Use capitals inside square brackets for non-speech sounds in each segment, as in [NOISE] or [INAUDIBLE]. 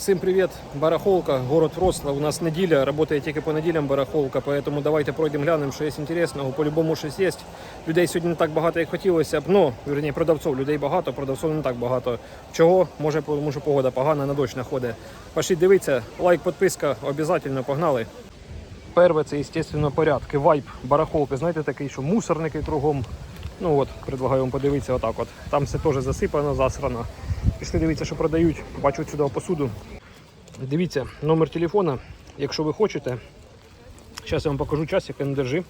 Всем привет, барахолка, город Вроцлав. У нас неделя, работает тільки по неділям барахолка, поэтому давайте пройдемо глянемо, що є інтересного. По-любому щось є. Людей сьогодні не так багато, як хотілося б. Ну, вірні, продавців, людей багато, продавців не так багато. Чого? Може, тому що погода погана, на дощ находить. Пошли дивитися, лайк, підписка, обов'язково, погнали. Перше, це, звісно, порядки, вайб барахолки. Знаєте, такий, що мусорники кругом. Ну от, предлагаю вам подивитися отак от. Там все теж засипано, засрано. Пішли дивитися, що продають. Бачу сюди посуду. Дивіться, номер телефона, якщо ви хочете. Зараз я вам покажу часик, не держи.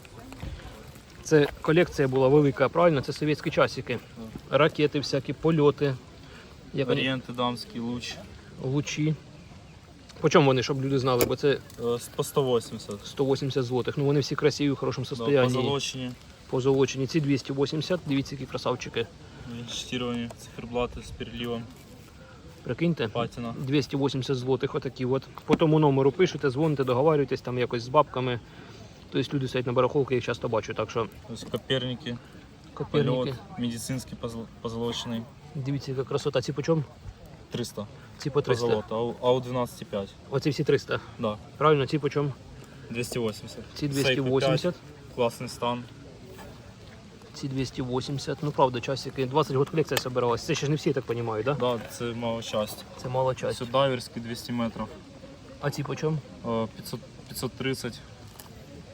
Це колекція була велика, правильно? Це совєтські часики. Ракети, всякі, польоти. Як? Варіанти дамський луч Лучі. По чому вони, щоб люди знали, бо це по 180. 180 злотих. Ну вони всі красиві, в хорошому Да, состоянні. позолочені, Позолочені. Ці 280, дивіться, які красавчики. інштіровані циферблати з переливом, Прикиньте. патіна. 280 злотих, отакі от. По тому номеру пишете, дзвоните, договарюєтесь там якось з бабками. Тобто люди стоять на барахолки, я їх часто бачу, так що Ось Коперники, коперники. польот, медицинський позол- позолочений. Дивіться, яка красота. Ці по чому? 300 Ці по 300. позолота, ау, ау 12,5. Оці всі 300. Да, Правильно, ці по чому? 280. Ці 280, класний стан. Ці 280. Ну правда, часики. 20 год колекція збиралась. Це ще ж не всі, я так розумію, да? Да, це мало часть. Це мала часть. Це дайверський 200 метрів. А ці по чому? Е, 500, 530.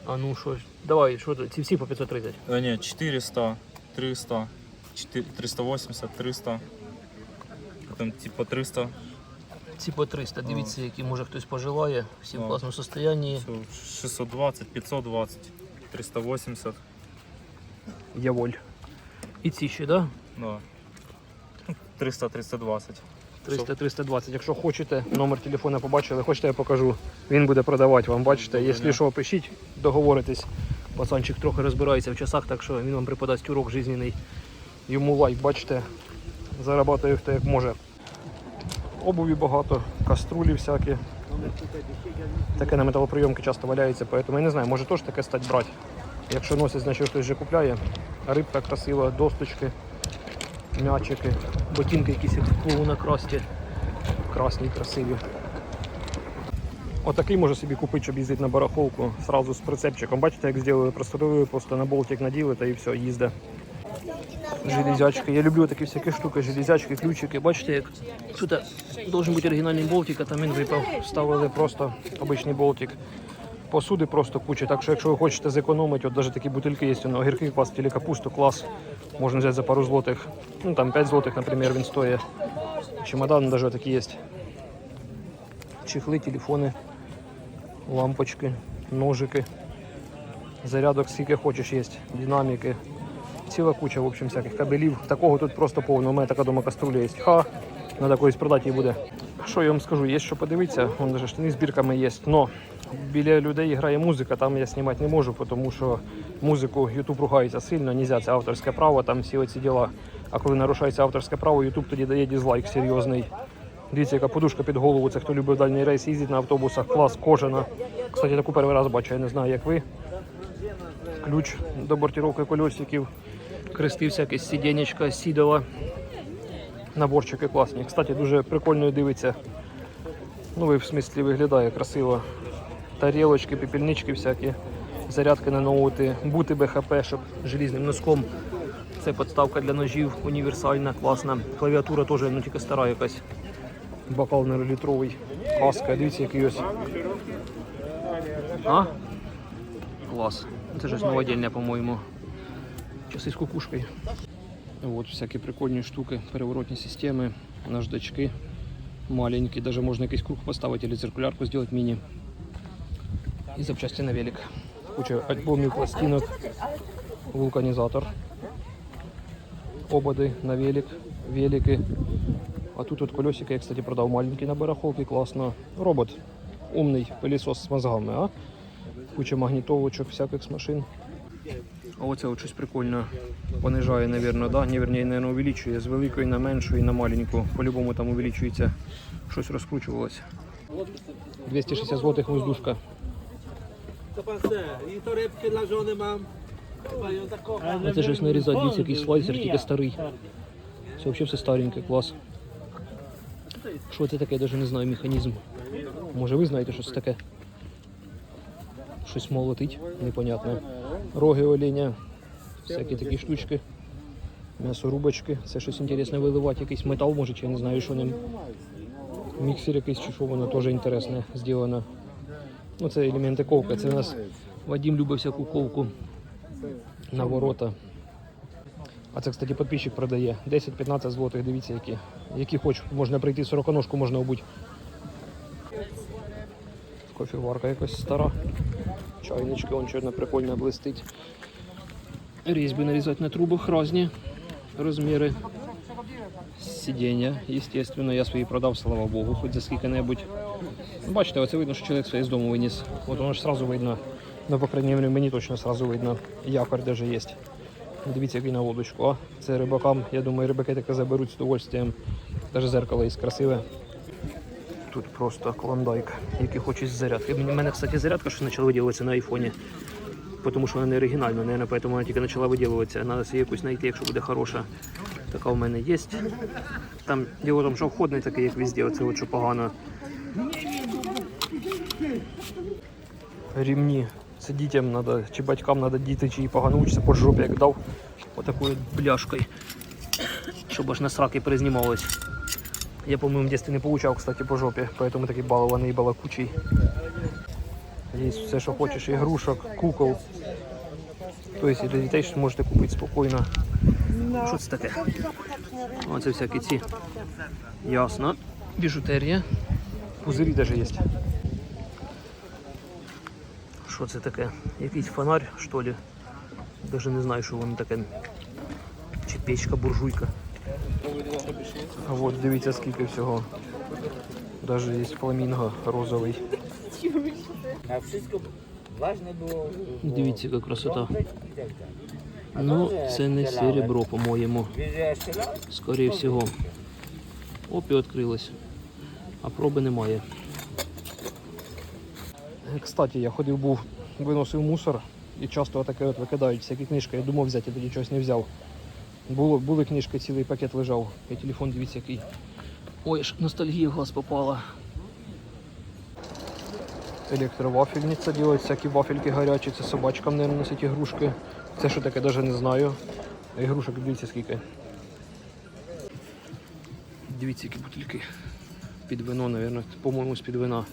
А ну що ж, давай, що? Ці всі по 530. Е, ні, 400, 300, 4, 380, 300. Потім типа 300. Ці по 300. Дивіться, які може хтось пожелає. Всі в класному состоянні. Все, 620, 520, 380. Яволь. І ці ще, да? Да. 300, 320. 300-320. Якщо хочете, номер телефона побачили, хочете, я покажу. Він буде продавати вам, бачите. Якщо що, пишіть, договоритесь. Пацанчик трохи розбирається в часах, так що він вам преподасть урок жизненний. Йому лайк, бачите, зарабатує хто як може. Обуві багато, каструлі всякі. Таке на металоприйомки часто валяється, поэтому я не знаю, може теж таке стать брати. Якщо носить, значить хтось вже купляє. Рибка красива, досточки, м'ячики, ботинки якісь як в на красті. Красні, красиві. Отакий може собі купити, щоб їздити на барахолку сразу з прицепчиком. Бачите, як зробили, прострелили, просто на болтик наділи та і все, їзде. Железячки. Я люблю такі всякі штуки, железячки, ключики. Бачите, як тут должен бути оригінальний болтик, а там він випав. Вставили просто обичний болтик. Посуди просто куча. Так що, якщо ви хочете зекономити, от навіть такі бутильки є, ну, огірки клас, или капусту клас. Можна взяти за пару злотих. Ну там 5 злотих, наприклад, він стоїть. Чемодан даже такі є. Чехли, телефони, лампочки, ножики. Зарядок скільки хочеш є, динаміки. Ціла куча, в общем, всяких кабелів. Такого тут просто повно. У мене така дома каструля є. Ха, треба колись продати буде. Що я вам скажу, є що подивитися, вон даже штани з бірками є. Но біля людей грає музика, там я знімати не можу, тому що музику YouTube ругається сильно, нельзя, це авторське право, там всі оці діла. А коли нарушається авторське право, YouTube тоді дає дизлайк серйозний. Дивіться, яка подушка під голову. Це хто любить дальній рейс, їздить на автобусах, клас, кожана. Кстати, таку перший раз бачу, я не знаю, як ви. Ключ до бортировки кольосиків, крести всякі, сиденечка, сідала. Наборчики класні. Кстати, дуже прикольно дивиться. Ну, ви в смислі виглядає красиво. Тарілочки, пепельнички всякі, зарядки на ноути, бути БХП, щоб желізним носком. Це підставка для ножів, універсальна, класна. Клавіатура теж ну, тільки стара якась. Бокал неролітровий. Каска, дивіться, який ось. А? Клас. Це ж новодільне, по-моєму. Часи з кукушкою. Вот всякі прикольні штуки, переворотні системи, наждачки маленькі, даже можна якийсь круг поставити або циркулярку зробити міні. І запчасті на велик. Куча альбомів, пластинок, вулканізатор, ободи на велик, велики. А тут от колесики я, кстати, продав маленький на барахолці, класно. Робот, умний пилісос з мозгами, а? Куча магнітовочок, всяких з машин. А оце от щось прикольно понижає, наверное, да? Не, вернее, наверное, увеличує з великої на меншу і на маленьку. По-любому там увеличується, щось розкручувалося. 260 злотих воздушка. А це щось нарізати, дивіться, якийсь слайсер, тільки старий. Це взагалі все стареньке, клас. Що це таке, я навіть не знаю механізм. Може ви знаєте, що це таке? Щось молотить, непонятно. Роги оленя, всякі такі штучки. М'ясорубочки. Це щось інтересне виливати, якийсь метал, може, чи я не знаю, що ним. Міксер якийсь чи що воно теж інтересне зроблено. Ну, це елементи ковка. Це у нас Вадим любить всяку ковку на ворота. А це, кстати, підписчик продає. 10-15 злотих, дивіться, які. Які хоч. Можна прийти сороконожку, можна обуть. Кофеварка якась стара. Чайнички, он чорно прикольно блистить. Різьби нарізати на трубах різні розміри. Сидіння, естественно, я свої продав, слава Богу, хоч за скільки-небудь. Ну, Бачите, оце видно, що чоловік своє з дому виніс. От воно ж сразу видно. Ну, по крайней мере, мені точно сразу видно. Якорь даже є. Дивіться, який на лодочку. А, це рибакам, я думаю, рибаки таке заберуть з удовольствием. Даже зеркало є красиве. Тут просто клондайк, який хоче зарядки. У мене, кстати, зарядка, що почала виділюватися на айфоні. Тому що вона не оригінальна, наверное, тому вона тільки почала виділюватися. Треба собі якусь знайти, якщо буде хороша. Така в мене є. Там діло тому, що входний такий, як везде, оце от що погано. Ремні. Це дітям треба, чи батькам треба діти, чи погано учиться по жопі, як дав отакою бляшкою, щоб аж на сраки перезнімалось. Я, по-моему, в детстве не получал, кстати, по жопе, поэтому такий балований і балакучий. Є все, що хочеш, ігрушок, кукол. Тобто і для дітей що можете купити спокійно. Що це таке? Оце всякі ці. Ясно. Біжутерія. Пузирі навіть є. Що це таке? Якийсь фонарь, що ли? Даже не знаю, що воно таке. Чи печка, буржуйка. А от дивіться скільки всього. Даже є фламінго розовий. Дивіться, яка красота. Ну, це не серебро, по-моєму. Скоріше всього. Оп, і відкрилось. А проби немає. Е, Кстати, я ходив був, виносив мусор і часто таке от викидають всякі книжки. Я думав взяти, тоді чогось не взяв. Було, були книжки, цілий пакет лежав. І телефон дивіться який. Ой, аж ностальгія в глаз попала. Електровафельниця робить всякі вафельки гарячі, це собачкам, мабуть, носить ігрушки. Це що таке, навіть не знаю. Ігрушок дивіться скільки. Дивіться, які бутильки. Під вино, мабуть, по-моєму, з-під вина.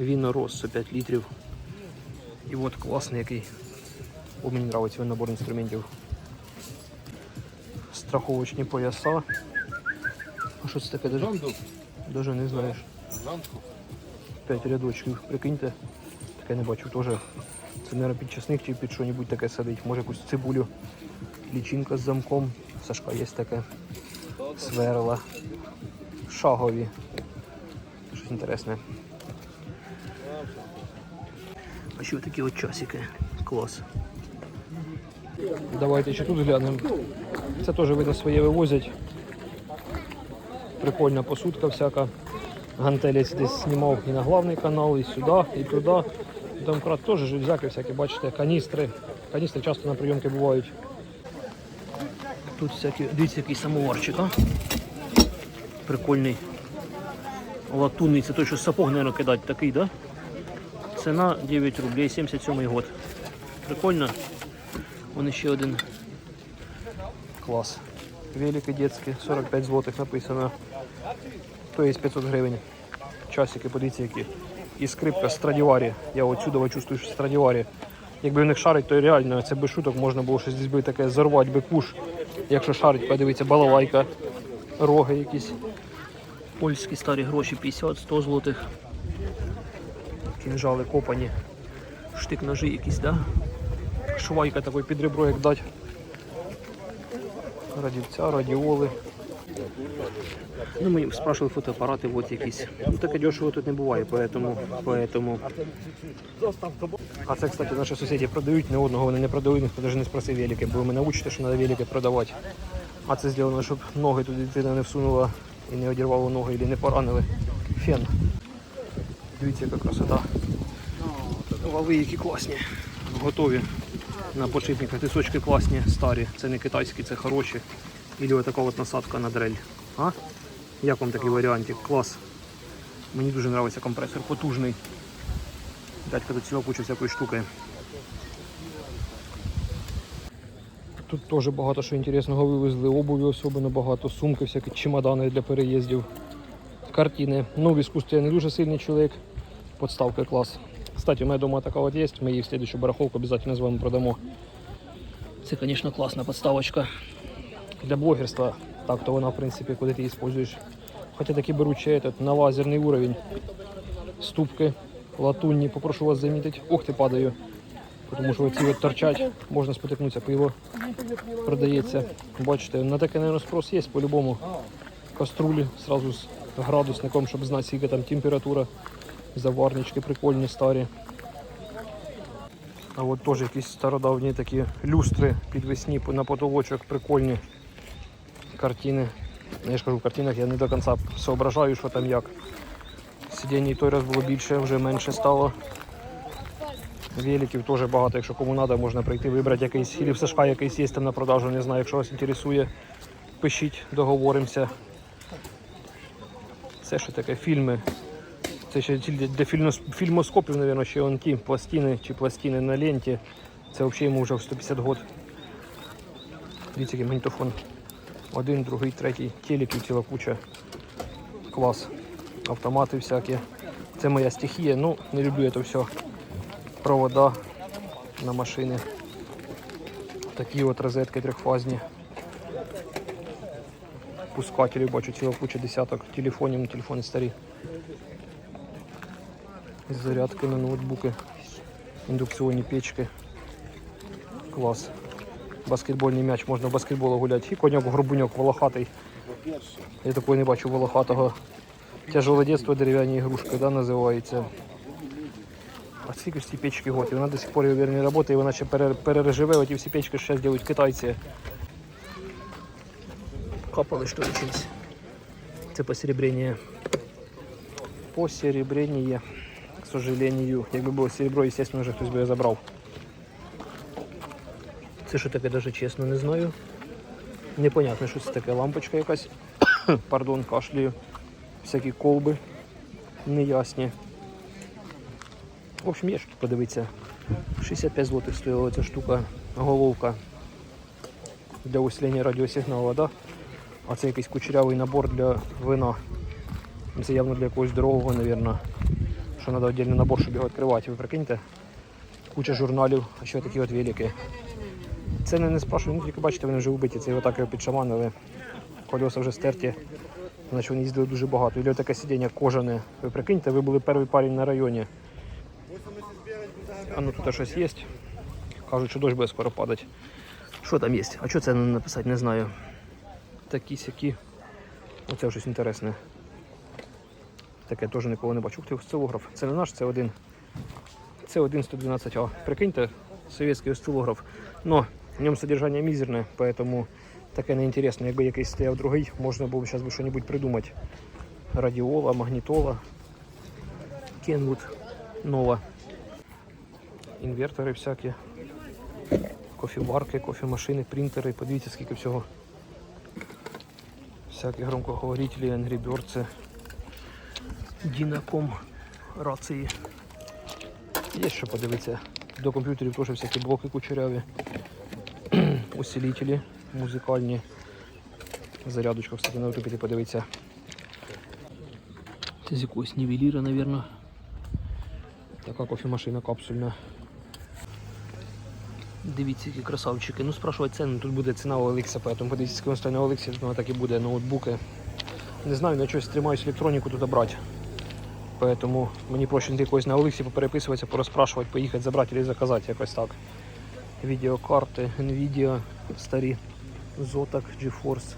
Віно Россо 5 літрів. І от класний який. О, мені подобається набор інструментів. Страховочні пояса. А що це таке? Даже, даже не знаєш. П'ять рядочків, прикиньте. Таке не бачу теж. Це, мабуть, під часник чи під що-небудь таке садить. Може якусь цибулю. Лічинка з замком. Сашка є таке. Сверла. Шагові. Щось інтересне. А ще такі от часики. Клас. Давайте ще тут глянемо. Це теж видно своє вивозять. Прикольна посудка всяка. Гантелець десь знімав і на главний канал, і сюди, і туди. Домкрат теж железяки всякі, бачите, каністри. Каністри часто на прийомки бувають. Тут всякі, дивіться, який самоварчик, а? Прикольний. Латунний, це той, що сапог, мабуть, кидати такий, да? Ціна 9 рублей, 77 год. Прикольно. Вон ще один. Клас. Великий детський, 45 злотих написано. То є 500 гривень. Часики, подивіться які. І скрипка Страдіварі. Я отсюди чувствую, що Страдіварі. Якби в них шарить, то реально це без шуток можна було щось би таке зарвати би куш. Якщо шарить, подивіться, балалайка, роги якісь. Польські старі гроші 50-100 злотих. Кінжали копані. Штик ножі якісь, да? Швайка такий під ребро, як дать. Радівця, радіоли. Ну, ми спрашивали фотоапарати, от якісь. Ну, таке дешево тут не буває, поэтому, поэтому. А це, кстати, наші сусіди продають, не одного вони не продають, ніхто навіть не спросив велики, бо ми научите, що треба велики продавати. А це зроблено, щоб ноги туди дитина не всунула і не одірвало ноги, і не поранили. Фен. Дивіться, яка красота. Вали які класні. Готові. На подшипниках тисочки класні, старі. Це не китайські, це хороші. Ілі отака от насадка на дрель. А? Як вам такий варіантик? Клас. Мені дуже подобається компресор, потужний. Дядька тут ціла куча всякої штуки. Тут теж багато що інтересного вивезли, обуві особливо багато, сумки, всякі чемодани для переїздів, картини. Ну, в іскусстві я не дуже сильний чоловік. Подставка клас. Кстати, у мене вдома така от є, ми її в слідчу барахолку обов'язково з вами продамо. Це, звісно, класна подставочка. Для блогерства так, то вона, в принципі, куди ти її используєш. Хоча такі беруть этот, на лазерний уровень. Ступки латунні, попрошу вас замітити. Ох, ти падаю. Тому що оці от торчать, можна спотикнутися, пиво продається. Бачите, на таке, мабуть, спрос є по-любому. Каструлі сразу з градусником, щоб знати, скільки там температура. Заварнички прикольні, старі. А от теж якісь стародавні такі люстри підвесні на потолочок, прикольні картини. Я ж кажу, в картинах я не до кінця соображаю, що там як. Сидінь той раз було більше, вже менше стало. Великів теж багато, якщо кому треба, можна прийти вибрати якийсь. Или в якийсь є там на продажу, не знаю, якщо вас інтересує, пишіть, договоримося. Це що таке фільми. Це ще для фільмоскопів, мабуть, ще вон ті пластини чи пластини на ленті. Це взагалі йому вже в 150 год. Дивіться, який магнітофон. Один, другий, третій, телеків ціла куча. Клас. Автомати всякі. Це моя стихія. Ну, не люблю це все. Провода на машини. Такі от розетки трьохфазні. Пускателі, бачу, ціла куча десяток телефонів, ну, телефони старі. Зарядки на ноутбуки, індукційні печки. Клас. Баскетбольний м'яч, можна в баскетбол гуляти. І коньок, горбуньок, волохатий. Я такого не бачу волохатого. Тяжеле дитинство, дерев'яні ігрушки, да, називається. А скільки ж печки год? І вона до сих пор не працює, і вона ще пере- перереживе, оті всі печки ще зроблять китайці. Капали, що чимось. Це посеребрення. Посеребрение, к сожалению. Якби було серебро, естественно, вже хтось би забрав. Це що таке, даже чесно, не знаю. Непонятно, що це таке. Лампочка якась. [COUGHS] Пардон, кашлюю. Всякі колби неясні. В общем, є що подивитися. 65 злотих стоїла ця штука, головка для усилення радіосигналу, да? А це якийсь кучерявий набор для вина. Це явно для якогось дорогого, мабуть. Що треба віддільний набор, щоб його відкривати. Ви прикиньте? Куча журналів, а ще такі от велики. Це не, не спрашую, ну тільки бачите, вони вже вбиті, це його так його підшаманили. Колеса вже стерті. Значить вони їздили дуже багато. Ілі таке сидіння кожане. Ви прикиньте, ви були перший парень на районі. А ну тут щось є. Кажуть, що дощ буде скоро падати. Що там є? А що це написати, не знаю. Такі сякі. Оце щось інтересне. Таке теж ніколи не бачу. Ух ти. Це не наш, це один. Це один 112А. Прикиньте, совєтський осцилограф. Но в ньому содержання мізерне, поэтому таке неінтересно. Якби якийсь стояв другий, можна було б зараз щось придумати. Радіола, магнітола, Кенвуд, нова. Інвертори всякі. Кофеварки, кофемашини, принтери. Подивіться, скільки всього. Всякі громкоговорителі, Birds, Дінаком, рації. Є що подивитися. До комп'ютерів теж всякі блоки кучеряві, [CLEARS THROAT] усилителі музикальні. Зарядочка, кстати, на ютубі подивитися. Це з якогось нівеліра, мабуть. Така кофемашина капсульна. Дивіться, які красавчики. Ну, спрашувати ціну, тут буде ціна у Олікса, поэтому подивіться, скільки він Оліксі, тут воно так і буде, ноутбуки. Не знаю, на щось тримаюсь електроніку тут брати. Поэтому мені проще йти когось на Олексі попереписуватися, порозпрашувати, поїхати забрати або заказати якось так. Відеокарти, Nvidia старі, Zotac GeForce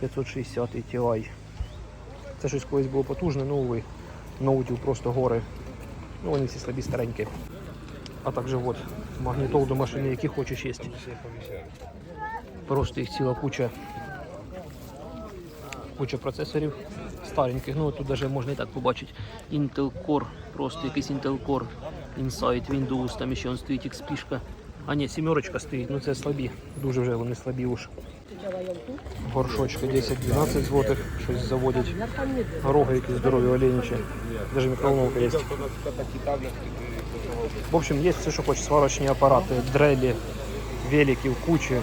560 Ti. Це щось колись було потужне, ну увы, ноутів просто гори. Ну вони всі слабі старенькі. А також от магнітол до машини, які хочеш є. Просто їх ціла куча. Куча процесорів стареньких. Ну тут навіть можна і так побачити. Intel Core, просто якийсь Intel Core Insight, Windows, там ще он стоїть XP. А ні, сімерочка стоїть, ну це слабі. Дуже вже вони слабі уж. Горшочки 10-12 злотих, щось заводять. Роги якісь здорові оленічі. Даже мікроволновка є. В общем, є все, що хочеш. Сварочні апарати, дрелі, великів, кучі.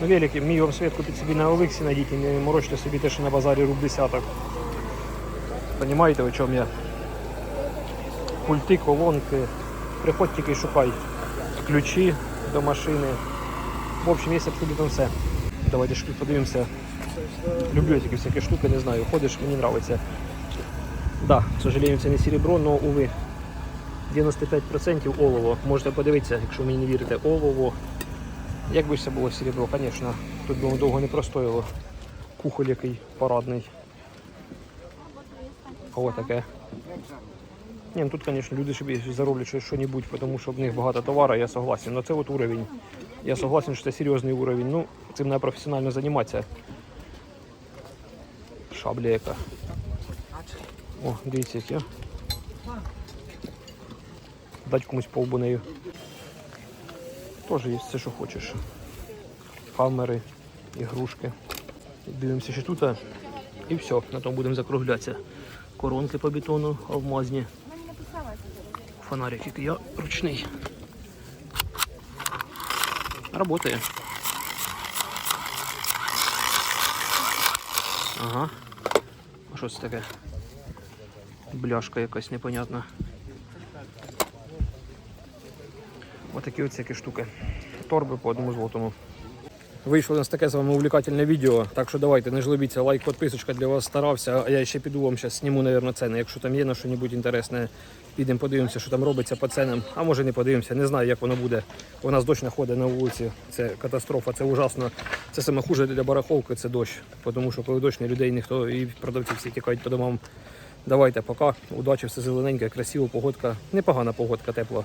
Ну, велики, мій вам світ купіть собі на Олексі, найдіть, і не морочте собі те, що на базарі руб десяток. Понимаєте, о чому я? Пульти, колонки. Приходь тільки і шукай. Ключі до машини. В общем, є абсолютно все. Давайте подивимося. Люблю такі всякі штуки, не знаю. Ходиш, мені подобається. Да, к сожалению, це не серебро, но уви. 95% олово. Можете подивитися, якщо мені не вірите, олово. Як би це було серебро, звісно, тут би довго не простоїло. Кухоль який парадний. О, таке. Ні, ну тут, звісно, люди собі зароблять щось що-небудь, тому що в них багато товару, я согласен. Но це от уровень. Я согласен, що це серйозний уровень. Ну, цим треба професіонально займатися. Шабля яка. О, дивіться, які. Дать комусь повбу нею. Теж є все, що хочеш. Камери, ігрушки. Дивимося ще тут. І все, на тому будемо закруглятися. Коронки по бетону алмазні. Фонарик, який я ручний. Работає. Ага. А що це таке? Бляшка якась непонятна. Отакі от всякі штуки. Торби по одному злотому. Вийшло у нас таке з вами увлекательне відео, так що давайте, не жлобіться, лайк, підписочка для вас старався. А я ще піду вам зараз зніму, мабуть, ціни. Якщо там є на щось інтересне, підемо подивимося, що там робиться по ценам. А може не подивимося, не знаю, як воно буде. У нас дощ находить на вулиці. Це катастрофа, це ужасно. Це саме хуже для барахолки, це дощ. Тому що коли дощ, ні людей ніхто і продавці всі тікають по домам. Давайте, пока. Удачі, все зелененьке, красиво, погодка. Непогана погодка, тепла.